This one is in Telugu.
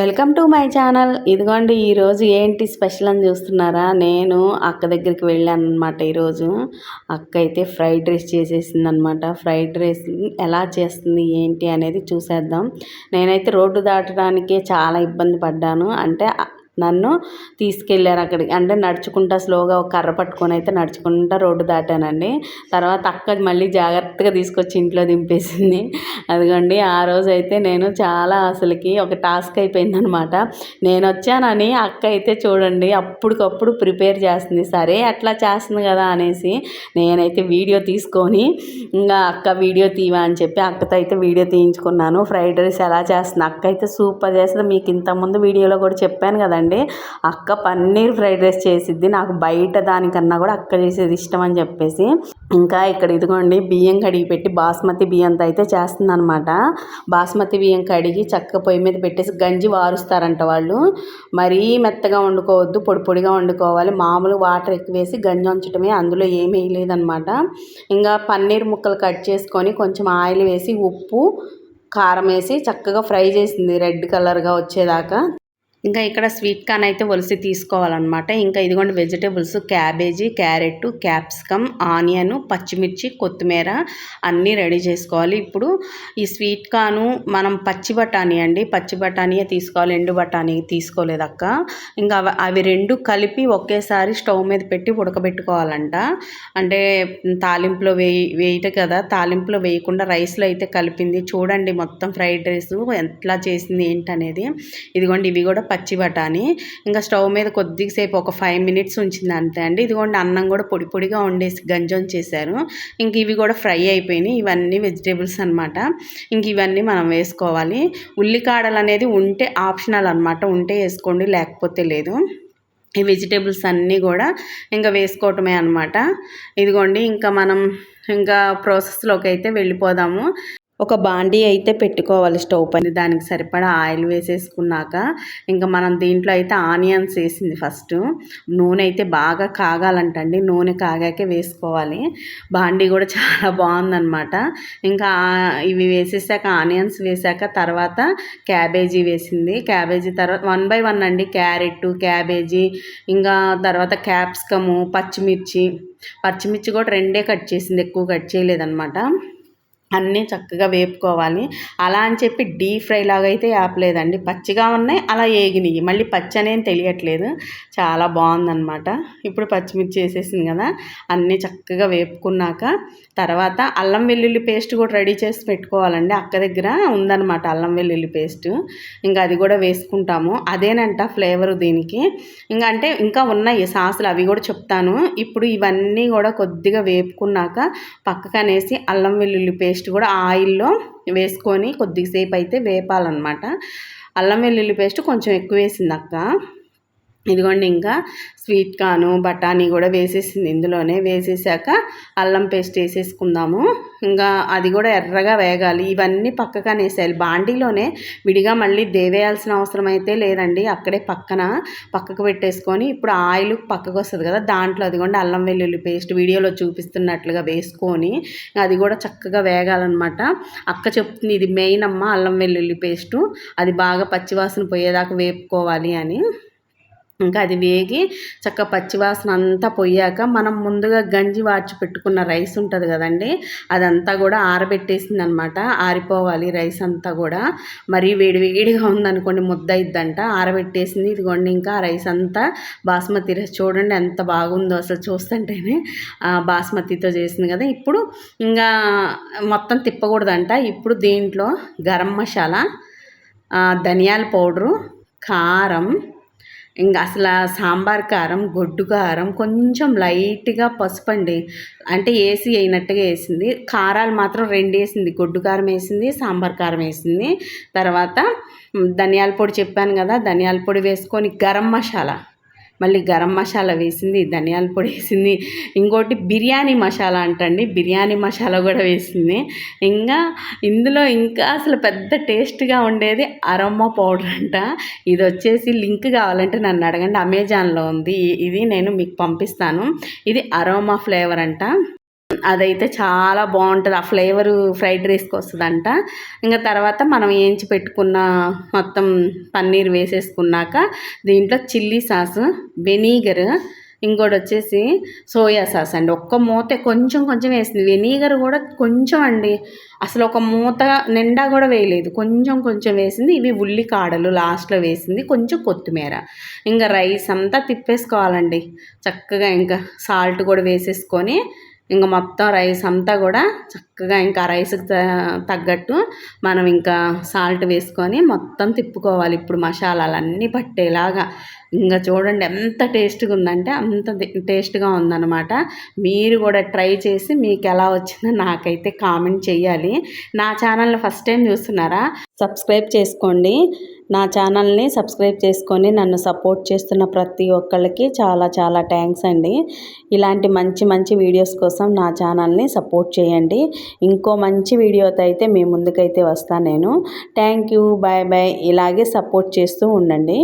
Welcome to my channel. ఇదిగోండి ఈరోజు ఏంటి స్పెషల్ అని చూస్తున్నారా? నేను అక్క దగ్గరికి వెళ్ళాను అనమాట ఈరోజు. అక్క అయితే ఫ్రైడ్ రైస్ చేసేసింది అనమాట ఫ్రైడ్ రైస్ ఎలా చేస్తుంది ఏంటి అనేది చూసేద్దాం. నేనైతే రోడ్డు దాటడానికి చాలా ఇబ్బంది పడ్డాను. అంటే నన్ను తీసుకెళ్ళారు అక్కడికి. అంటే నడుచుకుంటా స్లోగా ఒక కర్ర పట్టుకొని అయితే నడుచుకుంటా రోడ్డు దాటానండి. తర్వాత అక్క మళ్ళీ జాగ్రత్తగా తీసుకొచ్చి ఇంట్లో దింపేసింది. అదిగోండి ఆ రోజు అయితే నేను చాలా అసలుకి ఒక టాస్క్ అయిపోయిందనమాట. నేను వచ్చానని అక్క అయితే చూడండి అప్పటికప్పుడు ప్రిపేర్ చేస్తుంది. సరే అట్లా చేస్తుంది కదా అనేసి నేనైతే వీడియో తీసుకొని ఇంకా అక్క వీడియో తీవా అని చెప్పి అక్కతో అయితే వీడియో తీయించుకున్నాను. ఫ్రైడ్ రైస్ ఎలా చేస్తుంది? అక్క అయితే సూపర్ చేస్తుంది. మీకు ఇంతకుముందు వీడియోలో కూడా చెప్పాను కదండి. అండి. అక్క పన్నీర్ ఫ్రైడ్ రైస్ చేసిద్ది. నాకు బయట దానికన్నా కూడా అక్క చేసేది ఇష్టం అని చెప్పేసి. ఇంకా ఇక్కడ ఇదిగోండి బియ్యం కడిగి పెట్టి బాస్మతి బియ్యంతో అయితే చేస్తుంది అనమాట బాస్మతి బియ్యం కడిగి చక్క పొయ్యి మీద పెట్టేసి గంజి వారుస్తారంట వాళ్ళు. మరీ మెత్తగా వండుకోవద్దు పొడి పొడిగా వండుకోవాలి. మామూలు వాటర్ ఎక్కువ వేసి గంజి ఉంచడమే అందులో ఏమీ వేయలేదనమాట ఇంకా పన్నీర్ ముక్కలు కట్ చేసుకొని కొంచెం ఆయిల్ వేసి ఉప్పు కారం వేసి చక్కగా ఫ్రై చేసింది. రెడ్ కలర్గా వచ్చేదాకా. ఇంకా ఇక్కడ స్వీట్ కార్న్ అయితే ఒలిసి తీసుకోవాలన్నమాట. ఇంకా ఇదిగోండి vegetables cabbage carrot capsicum onion పచ్చిమిర్చి కొత్తిమీర అన్నీ రెడీ చేసుకోవాలి. ఇప్పుడు ఈ స్వీట్ కార్ను మనం పచ్చి బఠానీ అండి. పచ్చి బఠానీయే తీసుకోవాలి ఎండు బఠానీ తీసుకోలేదు అక్క. ఇంకా అవి రెండు కలిపి ఒకేసారి స్టవ్ మీద పెట్టి ఉడకబెట్టుకోవాలంట. అంటే తాలింపులో వేయి వేయట కదా తాలింపులో వేయకుండా రైస్లో అయితే కలిపింది. చూడండి మొత్తం ఫ్రైడ్ రైస్ ఎట్లా చేసింది ఏంటనేది. ఇదిగోండి ఇవి కూడా పచ్చి బఠానీ ఇంకా స్టవ్ మీద కొద్దిసేపు ఒక ఫైవ్ మినిట్స్ ఉంచింది అంతే అండి. ఇదిగోండి అన్నం కూడా పొడి పొడిగా వండేసి గంజం చేశారు. ఇంక ఇవి కూడా ఫ్రై అయిపోయినాయి. ఇవన్నీ వెజిటేబుల్స్ అనమాట ఇంక ఇవన్నీ మనం వేసుకోవాలి. ఉల్లికాడలు అనేది ఉంటే ఆప్షనల్ అనమాట ఉంటే వేసుకోండి లేకపోతే లేదు. ఈ వెజిటేబుల్స్ అన్నీ కూడా ఇంకా వేసుకోవటమే అనమాట ఇదిగోండి ఇంకా మనం ఇంకా ప్రాసెస్లోకి అయితే వెళ్ళిపోదాము. ఒక బాండీ అయితే పెట్టుకోవాలి స్టవ్ పైన. దానికి సరిపడా ఆయిల్ వేసేసుకున్నాక ఇంకా మనం దీంట్లో అయితే ఆనియన్స్ వేసింది ఫస్ట్. నూనె అయితే బాగా కాగాలంటండి. నూనె కాగాకే వేసుకోవాలి. బాండీ కూడా చాలా బాగుందనమాట ఇంకా ఇవి వేసేసాక ఆనియన్స్ వేసాక తర్వాత క్యాబేజీ వేసింది. క్యాబేజీ తర్వాత వన్ బై వన్ అండి. క్యారెట్ క్యాబేజీ ఇంకా తర్వాత క్యాప్సికము పచ్చిమిర్చి. పచ్చిమిర్చి కూడా రెండే కట్ చేసింది. ఎక్కువ కట్ చేయలేదన్నమాట. అన్నీ చక్కగా వేపుకోవాలి. అలా అని చెప్పి డీప్ ఫ్రై లాగా అయితే ఆపలేదండి పచ్చిగా ఉన్నాయి అలా వేగినాయి మళ్ళీ పచ్చి అనేది తెలియట్లేదు. చాలా బాగుందనమాట ఇప్పుడు పచ్చిమిర్చి వేసేసింది కదా అన్నీ చక్కగా వేపుకున్నాక తర్వాత అల్లం వెల్లుల్లి పేస్ట్ కూడా రెడీ చేసి పెట్టుకోవాలండి. అక్క దగ్గర ఉందన్నమాట అల్లం వెల్లుల్లి పేస్ట్. ఇంకా అది కూడా వేసుకుంటాము. అదేనంట ఫ్లేవర్ దీనికి. ఇంకా అంటే ఇంకా ఉన్నాయి సాసులు అవి కూడా చెప్తాను. ఇప్పుడు ఇవన్నీ కూడా కొద్దిగా వేపుకున్నాక పక్కకనేసి అల్లం వెల్లుల్లి పేస్ట్ పేస్ట్ కూడా ఆయిల్లో వేసుకొని కొద్దిసేపు అయితే వేపాలన్నమాట. అల్లం వెల్లుల్లి పేస్ట్ కొంచెం ఎక్కువ వేసింది అక్క. ఇదిగోండి ఇంకా స్వీట్ కార్ను బఠానీ కూడా వేసేసింది ఇందులోనే. వేసేసాక అల్లం పేస్ట్ వేసేసుకుందాము. ఇంకా అది కూడా ఎర్రగా వేగాలి. ఇవన్నీ పక్కగా వేసేయాలి. బాండీలోనే విడిగా మళ్ళీ దేవేయాల్సిన అవసరం అయితే లేదండి. అక్కడే పక్కన పక్కకు పెట్టేసుకొని ఇప్పుడు ఆయిల్ పక్కకు వస్తుంది కదా దాంట్లో అదిగోండి అల్లం వెల్లుల్లి పేస్ట్ వీడియోలో చూపిస్తున్నట్లుగా వేసుకొని అది కూడా చక్కగా వేగాలన్నమాట. అక్క చెప్తుంది ఇది మెయిన్ అమ్మ అల్లం వెల్లుల్లి పేస్టు. అది బాగా పచ్చివాసన పోయేదాకా వేపుకోవాలి అని. ఇంకా అది వేగి చక్క పచ్చివాసన అంతా పోయాక మనం ముందుగా గంజి వాడ్చి పెట్టుకున్న రైస్ ఉంటుంది కదండి అదంతా కూడా ఆరబెట్టేసింది అనమాట ఆరిపోవాలి రైస్ అంతా కూడా. మరీ వేడి వేడిగా ఉందనుకోండి ముద్ద ఇద్దంట ఆరబెట్టేసింది ఇదిగోండి ఇంకా రైస్ అంతా బాస్మతి రైస్. చూడండి ఎంత బాగుందో అసలు చూస్తుంటేనే. బాస్మతితో చేసింది కదా. ఇప్పుడు ఇంకా మొత్తం తిప్పకూడదంట. ఇప్పుడు దీంట్లో గరం మసాలా ధనియాల పౌడరు కారం ఇంకా అసలు సాంబార్ కారం గొడ్డు కారం కొంచెం లైట్గా పసుపు అండి అంటే ఏసీ అయినట్టుగా వేసింది. కారాలు మాత్రం రెండు వేసింది. గొడ్డు కారం వేసింది సాంబార్ కారం వేసింది. తర్వాత ధనియాల పొడి చెప్పాను కదా ధనియాల పొడి వేసుకొని గరం మసాలా. మళ్ళీ గరం మసాలా వేసింది ధనియాల పొడి వేసింది ఇంకోటి బిర్యానీ మసాలా అంటండి బిర్యానీ మసాలా కూడా వేసింది. ఇంకా ఇందులో ఇంకా అసలు పెద్ద టేస్ట్గా ఉండేది అరమ్మ పౌడర్ అంట. ఇది వచ్చేసి లింక్ కావాలంటే నన్ను అడగండి అమెజాన్లో ఉంది. ఇది నేను మీకు పంపిస్తాను. ఇది అరోమా ఫ్లేవర్ అంట. అదైతే చాలా బాగుంటుంది. ఆ ఫ్లేవరు ఫ్రైడ్ రైస్కి వస్తుందంట. ఇంకా తర్వాత మనం వేయించి పెట్టుకున్న మొత్తం పన్నీర్ వేసేసుకున్నాక దీంట్లో చిల్లీ సాస్ వెనీగర్ ఇంకోటి వచ్చేసి సోయా సాస్ అండి. ఒక్క మూత కొంచెం కొంచెం వేసింది. వెనిగర్ కూడా కొంచెం అండి. అసలు ఒక మూత నిండా కూడా వేయలేదు. కొంచెం కొంచెం వేసింది. ఇవి ఉల్లి కాడలు లాస్ట్లో వేసింది. కొంచెం కొత్తిమీర. ఇంకా రైస్ అంతా తిప్పేసుకోవాలండి. చక్కగా ఇంకా సాల్ట్ కూడా వేసేసుకొని ఇంకా మొత్తం రైస్ అంతా కూడా చక్కగా ఇంకా రైస్కి తగ్గట్టు మనం ఇంకా సాల్ట్ వేసుకొని మొత్తం తిప్పుకోవాలి. ఇప్పుడు మసాలాలన్నీ పట్టేలాగా. ఇంకా చూడండి ఎంత టేస్ట్గా ఉందంటే అంత టేస్ట్గా ఉందన్నమాట. మీరు కూడా ట్రై చేసి మీకు ఎలా వచ్చిందో నాకైతే కామెంట్ చేయాలి. నా ఛానల్ని ఫస్ట్ టైం చూస్తున్నారా? సబ్స్క్రైబ్ చేసుకోండి. నా ఛానల్ని సబ్స్క్రైబ్ చేసుకొని నన్ను సపోర్ట్ చేస్తున్న ప్రతి ఒక్కళ్ళకి చాలా చాలా థ్యాంక్స్ అండి. ఇలాంటి మంచి మంచి వీడియోస్ కోసం నా ఛానల్ని సపోర్ట్ చేయండి. ఇంకో మంచి వీడియోతో అయితే మీ ముందుకైతే వస్తాను నేను. Thank you bye bye. ఇలాగే సపోర్ట్ చేస్తూ ఉండండి.